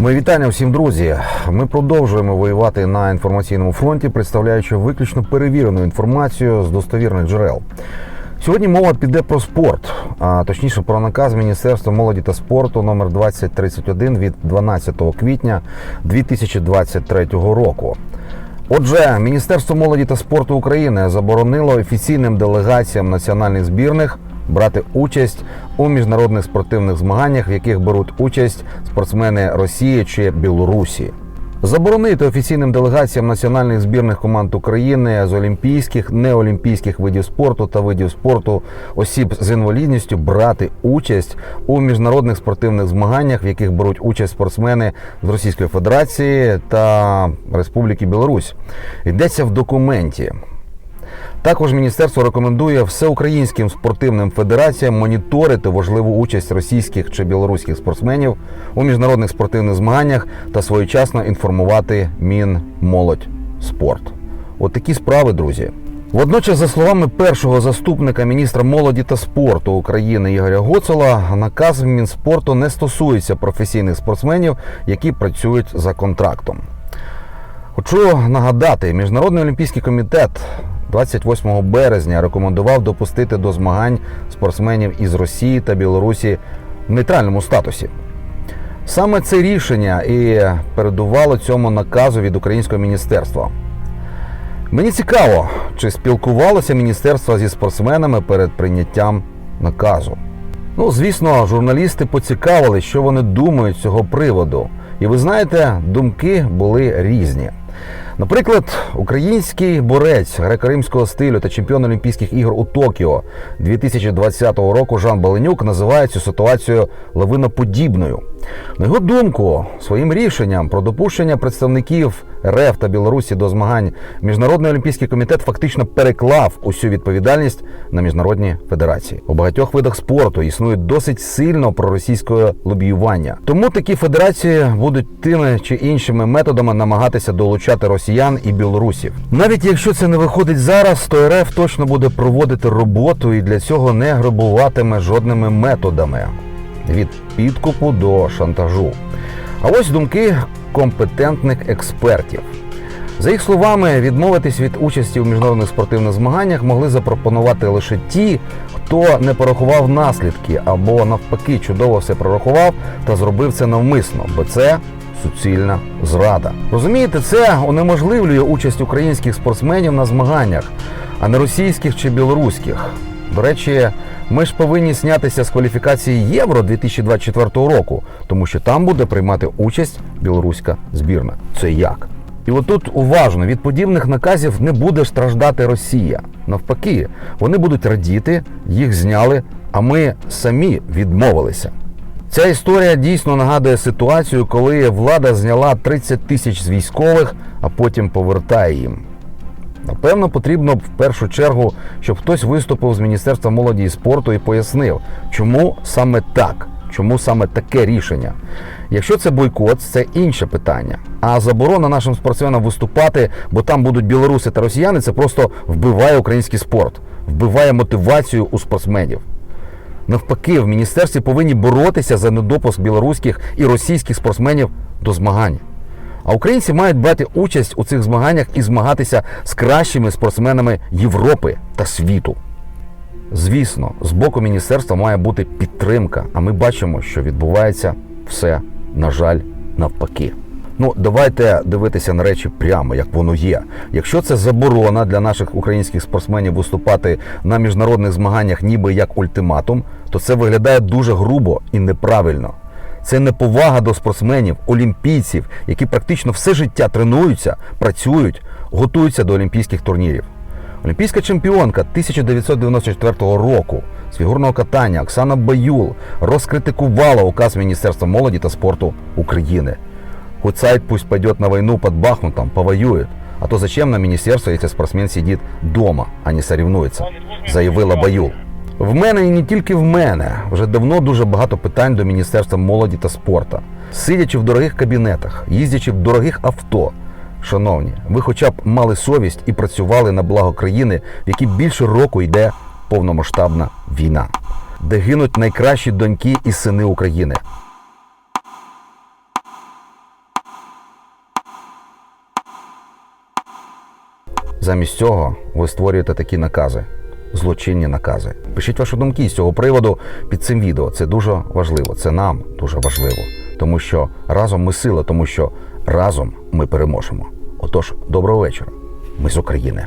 Ми вітання всім, друзі. Ми продовжуємо воювати на інформаційному фронті, представляючи виключно перевірену інформацію з достовірних джерел. Сьогодні мова піде про спорт, а точніше про наказ Міністерства молоді та спорту номер 2031 від 12 квітня 2023 року. Отже, Міністерство молоді та спорту України заборонило офіційним делегаціям національних збірних брати участь у міжнародних спортивних змаганнях, в яких беруть участь спортсмени Росії чи Білорусі. Заборонити офіційним делегаціям національних збірних команд України з олімпійських, неолімпійських видів спорту та видів спорту осіб з інвалідністю брати участь у міжнародних спортивних змаганнях, в яких беруть участь спортсмени з Російської Федерації та Республіки Білорусь. Йдеться в документі. Також міністерство рекомендує всеукраїнським спортивним федераціям моніторити важливу участь російських чи білоруських спортсменів у міжнародних спортивних змаганнях та своєчасно інформувати Мінмолодь спорт. От такі справи, друзі. Водночас, за словами першого заступника міністра молоді та спорту України Ігоря Гоцола, наказ Мінспорту не стосується професійних спортсменів, які працюють за контрактом. Хочу нагадати, Міжнародний олімпійський комітет 28 березня рекомендував допустити до змагань спортсменів із Росії та Білорусі в нейтральному статусі. Саме це рішення і передувало цьому наказу від українського міністерства. Мені цікаво, чи спілкувалося міністерство зі спортсменами перед прийняттям наказу. Ну, звісно, журналісти поцікавили, що вони думають з цього приводу. І ви знаєте, думки були різні. Наприклад, український борець греко-римського стилю та чемпіон Олімпійських ігор у Токіо 2020 року Жан Баленюк називає цю ситуацію лавиноподібною. На його думку, своїм рішенням про допущення представників РФ та Білорусі до змагань Міжнародний олімпійський комітет фактично переклав усю відповідальність на міжнародні федерації. У багатьох видах спорту існує досить сильно проросійське лобіювання. Тому такі федерації будуть тими чи іншими методами намагатися долучати росіян і білорусів. Навіть якщо це не виходить зараз, то РФ точно буде проводити роботу і для цього не грабуватиме жодними методами від підкупу до шантажу. А ось думки компетентних експертів. За їх словами, відмовитись від участі у міжнародних спортивних змаганнях могли запропонувати лише ті, хто не порахував наслідки або навпаки чудово все прорахував та зробив це навмисно, бо це суцільна зрада. Розумієте, це унеможливлює участь українських спортсменів на змаганнях, а не російських чи білоруських. До речі, ми ж повинні снятися з кваліфікації Євро 2024 року, тому що там буде приймати участь білоруська збірна. Це як? І отут уважно від подібних наказів не буде страждати Росія. Навпаки, вони будуть радіти, їх зняли, а ми самі відмовилися. Ця історія дійсно нагадує ситуацію, коли влада зняла 30 тисяч з військових, а потім повертає їм. Напевно, потрібно б в першу чергу, щоб хтось виступив з Міністерства молоді і спорту і пояснив, чому саме так, чому саме таке рішення. Якщо це бойкот, це інше питання. А заборона нашим спортсменам виступати, бо там будуть білоруси та росіяни, це просто вбиває український спорт, вбиває мотивацію у спортсменів. Навпаки, в міністерстві повинні боротися за недопуск білоруських і російських спортсменів до змагань. А українці мають брати участь у цих змаганнях і змагатися з кращими спортсменами Європи та світу. Звісно, з боку міністерства має бути підтримка, а ми бачимо, що відбувається все, на жаль, навпаки. Ну, давайте дивитися на речі прямо, як воно є. Якщо це заборона для наших українських спортсменів виступати на міжнародних змаганнях, ніби як ультиматум, то це виглядає дуже грубо і неправильно. Це неповага до спортсменів, олімпійців, які практично все життя тренуються, працюють, готуються до олімпійських турнірів. Олімпійська чемпіонка 1994 року з фігурного катання Оксана Баюл розкритикувала указ Міністерства молоді та спорту України. Хуцайт пусть пойдет на войну под Бахмутом, повоюет. А то зачем на міністерство, якщо спортсмен сидить дома, а не соревнується, заявила Баюл. В мене і не тільки в мене вже давно дуже багато питань до Міністерства молоді та спорту. Сидячи в дорогих кабінетах, їздячи в дорогих авто. Шановні, ви хоча б мали совість і працювали на благо країни, в якій більше року йде повномасштабна війна, де гинуть найкращі доньки і сини України. Замість цього ви створюєте такі накази злочинні накази. Пишіть ваші думки з цього приводу під цим відео. Це дуже важливо. Це нам дуже важливо, тому що разом ми сила, тому що разом ми переможемо. Отож, доброго вечора. Ми з України.